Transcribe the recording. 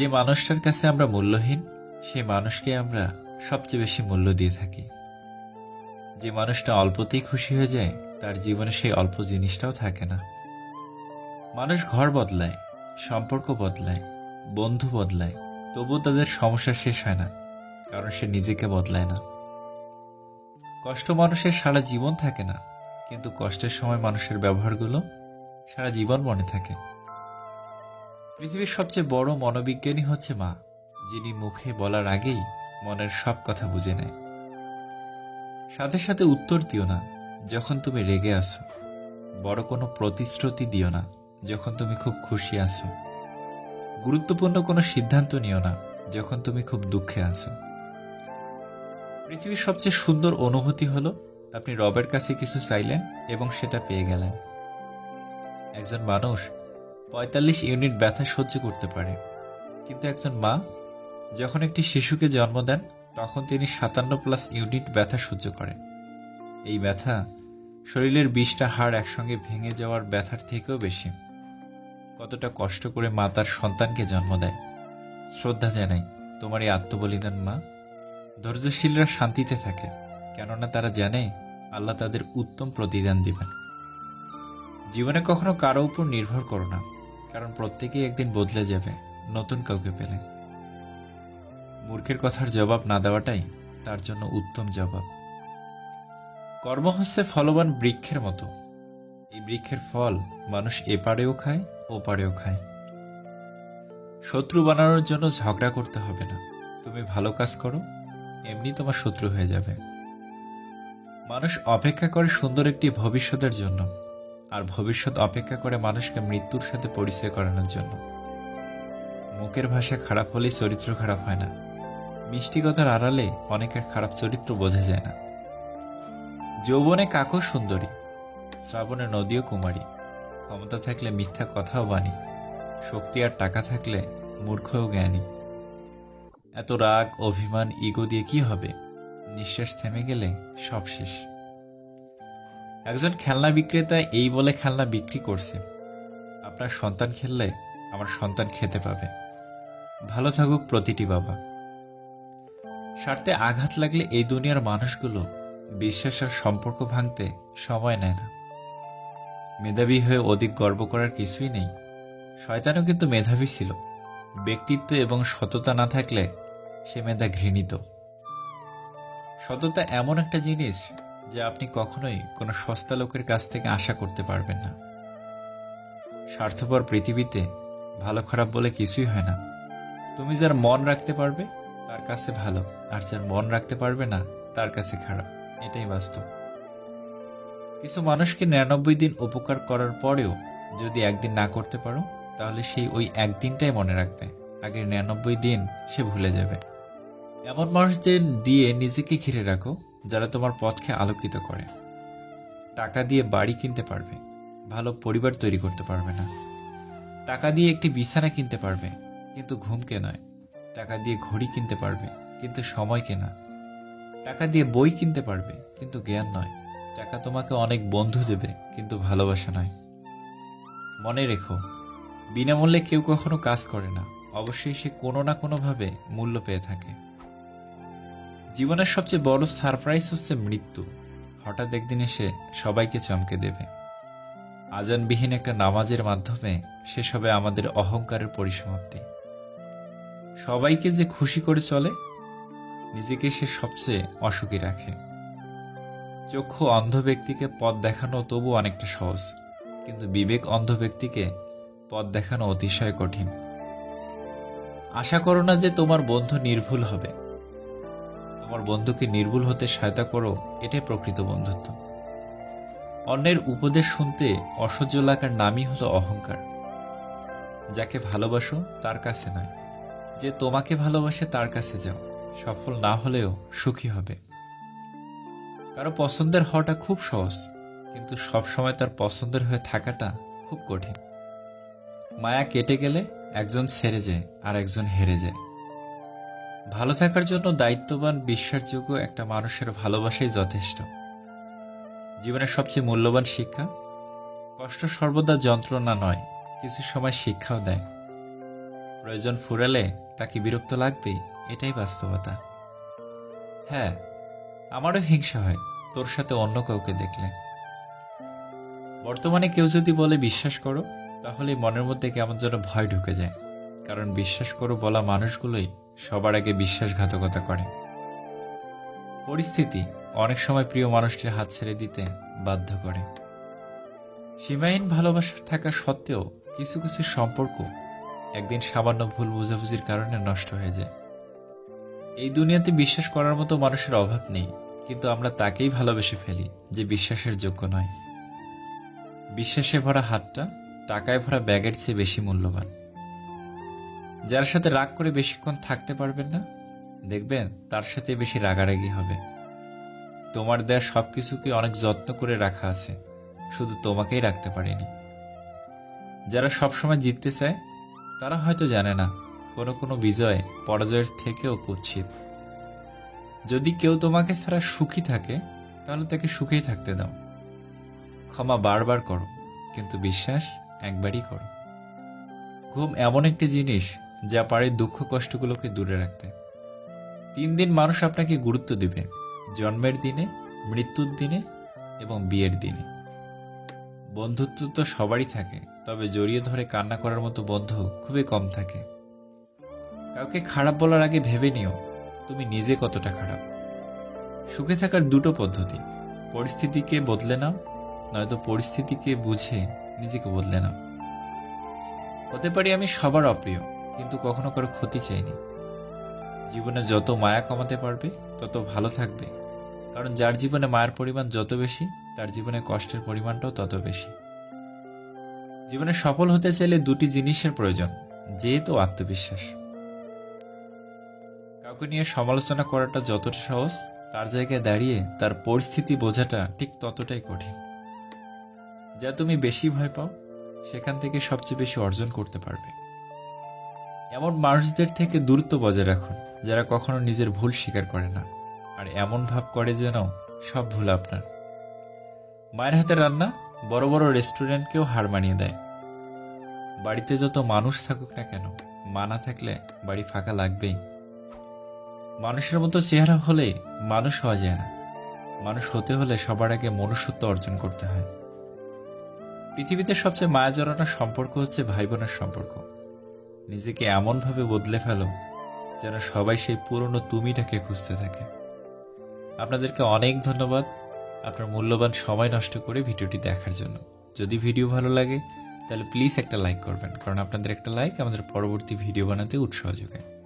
যে মানুষটার কাছে আমরা মূল্যহীন, সেই মানুষকে আমরা সবচেয়ে বেশি মূল্য দিয়ে থাকি। যে মানুষটা অল্পতেই খুশি হয়ে যায়, তার জীবনে সেই অল্প জিনিসটাও থাকে না। মানুষ ঘর বদলায়, সম্পর্ক বদলায়, বন্ধু বদলায়, তবুও তাদের সমস্যা শেষ হয় না, কারণ সে নিজেকে বদলায় না। কষ্ট মানুষের সারা জীবন থাকে না, কিন্তু কষ্টের সময় মানুষের ব্যবহারগুলো সারা জীবন মনে থাকে। পৃথিবীর সবচেয়ে বড় মনোবিজ্ঞানী হচ্ছে মা, যিনি মুখে বলার আগেই মনের সব কথা বুঝে নেয়। সাথে সাথে উত্তর দিও না, যখন তুমি রেগে আসো বড় কোনো প্রতিশ্রুতি দিও না, যখন তুমি খুব খুশি আছো। গুরুত্বপূর্ণ কোনো সিদ্ধান্ত নিও না, যখন তুমি খুব দুঃখে আছো। পৃথিবীর সবচেয়ে সুন্দর অনুভূতি হলো, আপনি রবের কাছে কিছু চাইলেন এবং সেটা পেয়ে গেলেন। একজন মানুষ পঁয়তাল্লিশ ইউনিট ব্যথা সহ্য করতে পারে। কিন্তু একজন মা যখন একটি শিশুকে জন্ম দেন, তখন তিনি সাতান্ন প্লাস ইউনিট ব্যথা সহ্য করেন। এই ব্যথা শরীরের বিশটা হাড় একসঙ্গে ভেঙে যাওয়ার ব্যথার থেকেও বেশি। কতটা কষ্ট করে মা তার সন্তানকে জন্ম দেয়, শ্রদ্ধা জানাই তোমার এই আত্মবলিদান মা। ধৈর্যশীলরা শান্তিতে থাকে, কেননা তারা জানে আল্লাহ তাদের উত্তম প্রতিদান দিবেন। জীবনে কখনো কারও উপর নির্ভর করো না। কারণ প্রত্যেকেই একদিন বদলে যাবে, নতুন কাউকে পেলে। মূর্খের কথার জবাব না দেওয়াটাই তার জন্য উত্তম জবাব। কর্ম হচ্ছে ফলবান বৃক্ষের মতো। এই বৃক্ষের ফল মানুষ এপারেও খায় ওপারেও খায়। শত্রু বানানোর জন্য ঝগড়া করতে হবে না। তুমি ভালো কাজ করো, এমনি তোমার শত্রু হয়ে যাবে। মানুষ অপেক্ষা করে সুন্দর একটি ভবিষ্যতের জন্য। আর ভবিষ্যৎ অপেক্ষা করে মানুষকে মৃত্যুর সাথে পরিচয় করানোর জন্য। মুখের ভাষা খারাপ হলেই চরিত্র খারাপ হয় না। মিষ্টিকতার আড়ালে অনেকের খারাপ চরিত্র বোঝা যায় না। যৌবনে কাকও সুন্দরী, শ্রাবণে নদীও কুমারী। ক্ষমতা থাকলে মিথ্যা কথাও বাণী। শক্তি আর টাকা থাকলে মূর্খও জ্ঞানী। এত রাগ, অভিমান, ইগো দিয়ে কি হবে? নিঃশ্বাস থেমে গেলে সব শেষ। একজন খেলনা বিক্রেতা এই বলে খেলনা বিক্রি করছে। আপনার সন্তান খেললে আমার সন্তান খেতে পাবে। ভালো থাকুক প্রতিটি বাবা। স্বার্থে আঘাত লাগলে এই দুনিয়ার মানুষগুলো বিশ্বাস আর সম্পর্ক ভাঙতে সময় নেয় না। মেধাবী হয়ে অধিক গর্ব করার কিছুই নেই। শয়তানও কিন্তু মেধাবী ছিল। ব্যক্তিত্ব এবং সততা না থাকলে সে মেধা ঘৃণিত। সততা এমন একটা জিনিস যা আপনি কখনোই কোনো সস্তা লোকের কাছ থেকে আশা করতে পারবেন না। স্বার্থপর পৃথিবীতে ভালো খারাপ বলে কিছুই হয় না। তুমি যার মন রাখতে পারবে, তার কাছে ভালো, আর যার মন রাখতে পারবে না, তার কাছে খারাপ। এটাই বাস্তব। কিছু মানুষকে নিরানব্বই দিন উপকার করার পরেও যদি একদিন না করতে পারো, তাহলে সেই ওই একদিনটাই মনে রাখবে। আগের নিরানব্বই দিন সে ভুলে যাবে। এমন মানুষদের দিয়ে নিজেকে ঘিরে রাখো যারা তোমার পথকে আলোকিত করে। টাকা দিয়ে বাড়ি কিনতে পারবে, ভালো পরিবার তৈরি করতে পারবে না। টাকা দিয়ে একটি বিছানা কিনতে পারবে, কিন্তু ঘুমকে নয়। টাকা দিয়ে ঘড়ি কিনতে পারবে, কিন্তু সময়কে না। টাকা দিয়ে বই কিনতে পারবে, কিন্তু জ্ঞান নয়। টাকা তোমাকে অনেক বন্ধু দেবে, কিন্তু ভালোবাসা নয়। মনে রেখো, বিনামূল্যে কেউ কখনো কাজ করে না। অবশ্যই সে কোনো না কোনোভাবে মূল্য পেয়ে থাকে। জীবনের সবচেয়ে বড় সারপ্রাইজ হচ্ছে মৃত্যু। হঠাৎ একদিন এসে সবাইকে চমকে দেবে। আজানবিহীন একটা নামাজের মাধ্যমে শেষ হবে আমাদের অহংকারের পরিসমাপ্তি। সবাইকে যে খুশি করে চলে, নিজেকে সে সবচেয়ে অসুখী রাখে। চক্ষু অন্ধ ব্যক্তিকে পথ দেখানো তবু অনেকটা সহজ, কিন্তু বিবেক অন্ধ ব্যক্তিকে পথ দেখানো অতিশয় কঠিন। আশা করো না যে তোমার বন্ধু নির্ভুল হবে। তোমার বন্ধুকে নির্ভুল হতে সহায়তা করো, এটাই প্রকৃত বন্ধুত্ব। অন্যের উপদেশ শুনতে অসহ্য লাগার নামই হলো অহংকার। যাকে ভালোবাসো, তার কাছে নয়। যে তোমাকে ভালোবাসে, তার কাছে যাও। সফল না হলেও সুখী হবে। কারও পছন্দের হওয়াটা খুব সহজ, কিন্তু সবসময় তার পছন্দের হয়ে থাকাটা খুব কঠিন। মায়া কেটে গেলে একজন ছেড়ে যায় আর একজন হেরে যায়। ভালো থাকার জন্য দায়িত্ববান, বিশ্বাসযোগ্য একটা মানুষের ভালোবাসাই যথেষ্ট। জীবনের সবচেয়ে মূল্যবান শিক্ষা? কষ্ট সর্বদা যন্ত্রণা নয়, কিছু সময় শিক্ষাও দেয়। প্রয়োজন ফুরালে তাকে বিরক্ত লাগবেই এটাই বাস্তবতা। হ্যাঁ আমারও হিংসা হয়, তোর সাথে অন্য কাউকে দেখলে। বর্তমানে কেউ যদি বলে বিশ্বাস করো, তাহলে মনের মধ্যে কেমন যেন ভয় ঢুকে যায়। কারণ বিশ্বাস করো বলা মানুষগুলোই সবার আগে বিশ্বাসঘাতকতা করে। পরিস্থিতি অনেক সময় প্রিয় মানুষটির হাত ছেড়ে দিতে বাধ্য করে। সীমাহীন ভালোবাসা থাকা সত্ত্বেও কিছু কিছু সম্পর্ক একদিন সামান্য ভুল বোঝাবুঝির কারণে নষ্ট হয়ে যায়। এই দুনিয়াতে বিশ্বাস করার মতো মানুষের অভাব নেই, কিন্তু আমরা তাকেই ভালোবেসে ফেলি যে বিশ্বাসের যোগ্য নয়। বিশ্বাসে ভরা হাতটা টাকায় ভরা ব্যাগের চেয়ে বেশি মূল্যবান। যার সাথে রাগ করে বেশিক্ষণ থাকতে পারবেন না, দেখবেন তার সাথে বেশি রাগারাগি হবে। তোমার দেয়া সবকিছুকে অনেক যত্ন করে রাখা আছে, শুধু তোমাকেই রাখতে পারেনি। যারা সবসময় জিততে চায়, তারা হয়তো জানে না, কোনো কোনো বিজয় পরাজয়ের থেকেও কুৎসিত। যদি কেউ তোমাকে ছাড়া সুখী থাকে, তাহলে তাকে সুখেই থাকতে দাও। ক্ষমা বারবার করো, কিন্তু বিশ্বাস একবারই করো। ঘুম এমন একটি জিনিস যা পারে দুঃখ কষ্টগুলোকে দূরে রাখতে। তিন দিন মানুষ আপনাকে গুরুত্ব দিবে। জন্মের দিনে, মৃত্যুর দিনে এবং বিয়ের দিনে। বন্ধুত্ব তো সবারই থাকে, তবে জড়িয়ে ধরে কান্না করার মতো বন্ধু খুবই কম থাকে। কাউকে খারাপ বলার আগে ভেবে নিও, তুমি নিজে কতটা খারাপ। সুখে থাকার দুটো পদ্ধতি, পরিস্থিতিকে বদলে নাও, নয়তো পরিস্থিতিকে বুঝে নিজেকে বদলে নাও। হতে পারি আমি সবার অপ্রিয় কিন্তু কখনো কারও ক্ষতি চাইনি। জীবনে যত মায়া কমাতে পারবে, তত ভালো থাকবে। কারণ যার জীবনে মায়ের পরিমাণ যত বেশি, তার জীবনে কষ্টের পরিমাণটাও তত বেশি। জীবনে সফল হতে চাইলে দুটি জিনিসের প্রয়োজন যেহেতু আত্মবিশ্বাস। কাউকে নিয়ে সমালোচনা করাটা যতটা সহজ, তার জায়গায় দাঁড়িয়ে তার পরিস্থিতি বোঝাটা ঠিক ততটাই কঠিন। যা তুমি বেশি ভয় পাও, সেখান থেকে সবচেয়ে বেশি অর্জন করতে পারবে। এমন মানুষদের থেকে দূরত্ব বজায় রাখুন, যারা কখনো নিজের ভুল স্বীকার করে না। আর এমন ভাব করে যেন সব ভুল আপনার। মায়ের হাতে রান্না বড় বড় রেস্টুরেন্টকেও হার মানিয়ে দেয়। বাড়িতে যত মানুষ থাকুক না কেন, মা না থাকলে বাড়ি ফাঁকা লাগবেই। মানুষের মতো চেহারা হলে মানুষ হওয়া যায় না। মানুষ হতে হলে সবার আগে মনুষ্যত্ব অর্জন করতে হয়। পৃথিবীতে সবচেয়ে মায়া জড়ানো সম্পর্ক হচ্ছে ভাই বোনের সম্পর্ক। নিজেকে এমনভাবে বদলে ফেলো যেন সবাই সেই পুরনো তুমিটাকে খুঁজতে থাকে। আপনাদেরকে অনেক ধন্যবাদ আপনার মূল্যবান সময় নষ্ট করে ভিডিওটি দেখার জন্য। যদি ভিডিও ভালো লাগে, তাহলে প্লিজ একটা লাইক করবেন, কারণ আপনাদের একটা লাইক আমাদের পরবর্তী ভিডিও বানাতে উৎসাহ যোগায়।